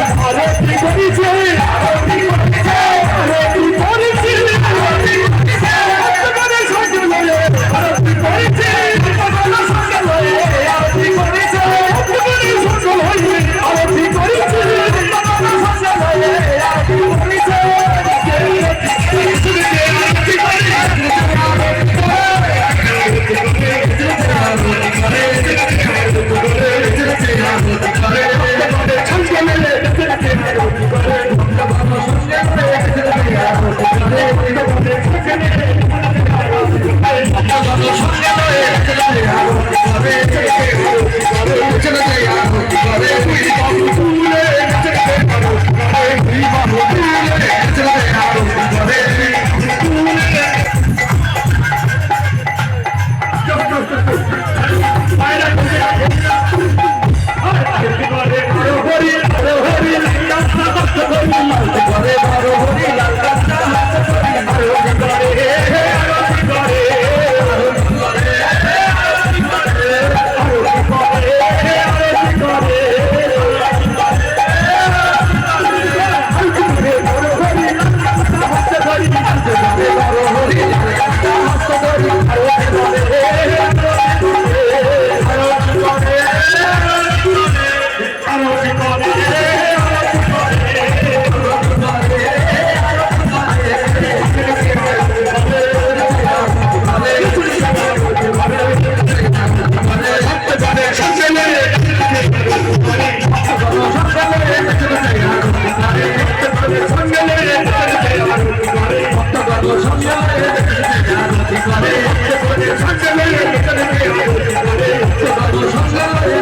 আরতি করেছে সঙ্গে সঙ্গে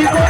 Happy birthday!